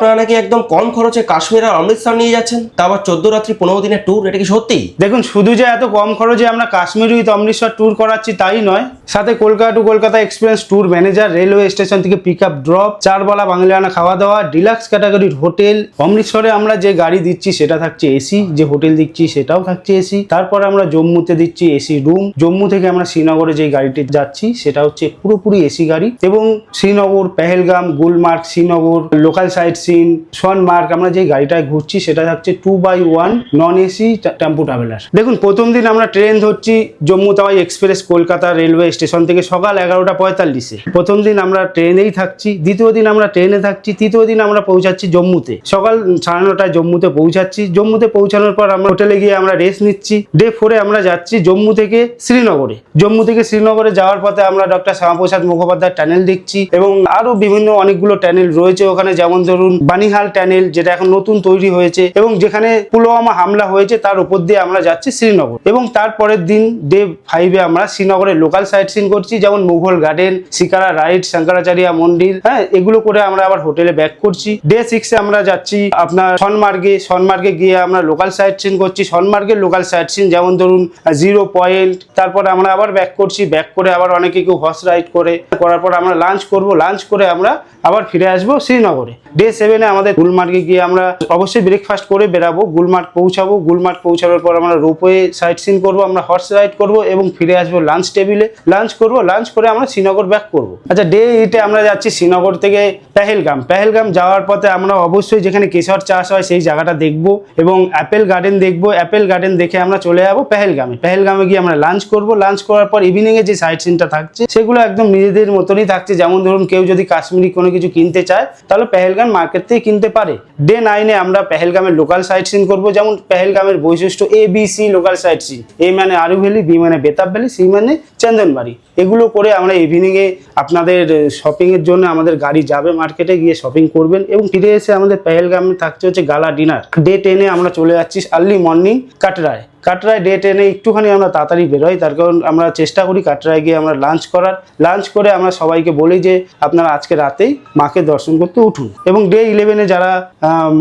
আপনারা নাকি একদম কম খরচে কাশ্মীর আর অমৃতসর নিয়ে যাচ্ছেন? তা আবার চোদ্দ রাত্রি পনেরো দিনের ট্যুর এটা কি সত্যি? দেখুন, শুধু যে এত কম খরচে আমরা কাশ্মীর উইথ অমৃতসর ট্যুর করাচ্ছি তাই নয়, সাথে Kolkata to Kolkata express tour manager railway station থেকে পিক আপ ড্রপ চারবেলা বাংলানা খাওয়া দাওয়া ডিলাক্স ক্যাটাগরির হোটেল অমৃতসরে আমরা যে গাড়ি দিচ্ছি সেটা থাকছে এসি যে হোটেল দিচ্ছি সেটাও থাকছে এসি তারপরে আমরা জম্মুতে দিচ্ছি এসি রুম জম্মু থেকে আমরা শ্রীনগরে যে গাড়িটি যাচ্ছি সেটা হচ্ছে পুরোপুরি এসি গাড়ি এবং Srinagar, Pahalgam, Gulmarg, Srinagar local sightseeing Sonmarg আমরা যে গাড়িটায় ঘুরছি সেটা থাকছে two by one non AC tempo traveller দেখুন, প্রথম দিন আমরা ট্রেন ধরছি Jammu Tawi express Kolkata railway station থেকে সকাল এগারোটা পঁয়তাল্লিশে। প্রথম দিন আমরা ট্রেনেই থাকছি, দ্বিতীয় দিন আমরা ট্রেনে থাকছি, তৃতীয় দিন আমরা পৌঁছাচ্ছি জম্মুতে। সকাল সাড়ে নটায় জম্মুতে পৌঁছাচ্ছি, জম্মুতে পৌঁছানোর পর আমরা হোটেলে গিয়ে আমরা রেস্ট নিচ্ছি। ডে ফোরে আমরা যাচ্ছি জম্মু থেকে শ্রীনগরে। জম্মু থেকে শ্রীনগরে যাওয়ার পথে আমরা ডক্টর শ্যামাপ্রসাদ মুখোপাধ্যায় টানেল দেখছি এবং আরও বিভিন্ন অনেকগুলো টানেল রয়েছে ওখানে। যেমন ধরুন বানিহাল ট্যানেল যেটা এখন নতুন তৈরি হয়েছে এবং যেখানে পুলওয়ামা হামলা হয়েছে, তার উপর দিয়ে আমরা যাচ্ছি শ্রীনগর। এবং তারপরের দিন ডে ফাইভে আমরা শ্রীনগরের লোকাল সাইট সিন করছি, যেমন মুঘল গার্ডেন শিকারা রাইড, শঙ্করাচার্য মন্দির হ্যাঁ এগুলো করে আমরা আবার হোটেলে ব্যাক করছি। ডে সিক্সে আমরা যাচ্ছি আপনার সনমার্গে সনমার্গে গিয়ে আমরা লোকাল সাইট সিন করছি। সনমার্গের লোকাল সাইট সিন যেমন ধরুন জিরো পয়েন্ট তারপর আমরা আবার ব্যাক করছি ব্যাক করে আবার অনেকে কেউ হর্স রাইড করে, করার পর আমরা লাঞ্চ করব লাঞ্চ করে আমরা আবার ফিরে আসব শ্রীনগরে। ডে সেভেনে আমাদের গুলমার্গে গিয়ে আমরা অবশ্যই ব্রেকফাস্ট করে বেরাবো গুলমার্গ পৌঁছাবো। গুলমার্গ পৌঁছানোর পর আমরা রোপওয়ে সাইট সিন করব, আমরা হর্স রাইড করব এবং ফিরে আসব লাঞ্চ টেবিলে লাঞ্চ করব লাঞ্চ করে আমরা শ্রীনগর ব্যাক করব। আচ্ছা ডে এইটে আমরা যাচ্ছি শ্রীনগর থেকে পেহেলগাম। পেহেলগাম যাওয়ার পথে আমরা অবশ্যই যেখানে কেশর চাষ হয় সেই জায়গাটা দেখব এবং অ্যাপেল গার্ডেন দেখব। অ্যাপেল গার্ডেন দেখে আমরা চলে যাব পেহেলগামে। পেহেলগামে গিয়ে আমরা লাঞ্চ করব। লাঞ্চ করার পর ইভিনিংয়ে যে সাইট সিনটা থাকছে, সেগুলো একদম নিজেদের মতনই থাকছে। যেমন ধরুন কেউ যদি কাশ্মীরি কোনো কিছু কিনতে চায়, তাহলে পেহেলগাম মার্কেট থেকে কিনতে পারে। ডে নাইনে আমরা পেহেলগামের লোকাল সাইট সিন করব, যেমন পেহেলগামের বৈশিষ্ট্য A B C local sightseeing এ মানে আরু ভ্যালি বি মানে বেতাব ভ্যালি সি মানে চন্দনবাড়ি। এগুলো করে আমরা ইভিনিং এ আপনাদের শপিং এর জন্য আমাদের গাড়ি যাবে মার্কেটে গিয়ে শপিং করবেন এবং ফিরে এসে আমাদের পেহেলগামে থাকছে হচ্ছে গালা ডিনার ডে টেনে আমরা চলে যাচ্ছি আর্লি মর্নিং কাটরায়। কাটরায় ডে টেনে একটুখানি আমরা তাড়াতাড়ি বেরোই, তার কারণ আমরা চেষ্টা করি কাটরায় গিয়ে আমরা লাঞ্চ করার। লাঞ্চ করে আমরা সবাইকে বলি যে, আপনারা আজকে রাতেই মাকে দর্শন করতে উঠুন। এবং ডে ইলেভেনে যারা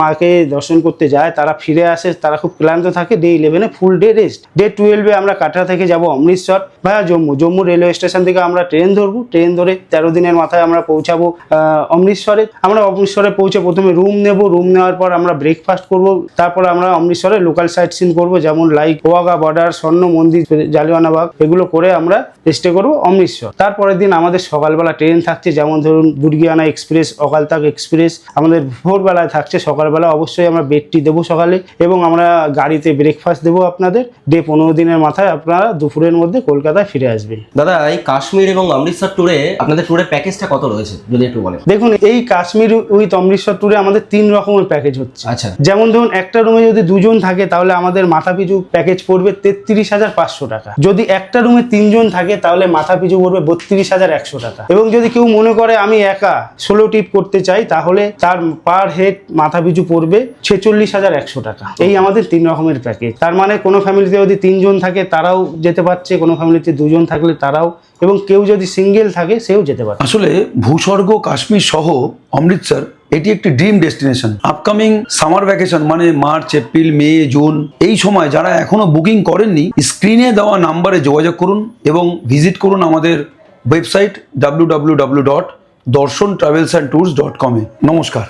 মাকে দর্শন করতে যায়, তারা ফিরে আসে, তারা খুব ক্লান্ত থাকে ডে ইলেভেনে ফুল ডে রেস্ট ডে টুয়েলভে আমরা কাটরা থেকে যাব Amritsar. Via Jammu Jammu railway station থেকে আমরা ট্রেন ধরবো। ট্রেন ধরে তেরো দিনের মাথায় আমরা পৌঁছাবো অমৃতসরে। আমরা অমৃতসরে পৌঁছে প্রথমে রুম নেব। রুম নেওয়ার পর আমরা ব্রেকফাস্ট করব। তারপর আমরা অমৃতসরে লোকাল সাইট সিন করব, যেমন লাইক ওয়াগা বর্ডার স্বর্ণ মন্দির জালিওয়ানাবাগ এগুলো করে আমরা স্টে করব অমৃতসর। তারপরের দিন আমাদের সকালবেলা ট্রেন থাকছে যেমন ধরুন দুর্গিয়ানা এক্সপ্রেস অকালতাক এক্সপ্রেস আমাদের ভোরবেলায় থাকছে সকালবেলা অবশ্যই আমরা বেডটি দেবো সকালে এবং আমরা গাড়িতে ব্রেকফাস্ট দেবো আপনাদের ডে পনেরো দিনের মাথায় আপনারা দুপুরের মধ্যে কলকাতায় ফিরে আসবেন। দাদা এই কাশ্মীর এবং অমৃতসর ট্যুরে আপনাদের ট্যুরের প্যাকেজটা কত রয়েছে যদি একটু বলেন? দেখুন এই কাশ্মীর উইথ অমৃতসর ট্যুরে আমাদের তিন রকমের প্যাকেজ হচ্ছে। আচ্ছা। যেমন ধরুন একটা রুমে যদি দুজন থাকে তাহলে আমাদের মাথা পিছু প্যাকেজ পড়বে তেত্রিশ হাজার পাঁচশো টাকা। যদি একটা রুমে তিনজন থাকে, তাহলে মাথা পিছু পড়বে বত্রিশ হাজার একশো টাকা। এবং যদি কেউ মনে করে আমি একা ষোলো টিপ করতে চাই, তাহলে তার পার হেড মাথা পিছু পড়বে ছেচল্লিশ হাজার একশো টাকা। এই আমাদের তিন রকমের প্যাকেজ তার মানে কোনো ফ্যামিলিতে যদি তিনজন থাকে, তারাও যেতে পারছে, কোনো ফ্যামিলিতে দুজন থাকলে তারাও। এবং কেউ যদি সিঙ্গেল থাকে, সেও যেতে পারে আসলে ভূস্বর্গ, কাশ্মীর সহ অমৃতসর এটি একটি dream destination upcoming summer vacation মানে মার্চ, এপ্রিল, মে, জুন। এই সময় যারা এখনও বুকিং করেননি স্ক্রিনে দেওয়া নাম্বারে যোগাযোগ করুন এবং ভিজিট করুন আমাদের website W W W dot Darshan travels and tours dot কমে নমস্কার।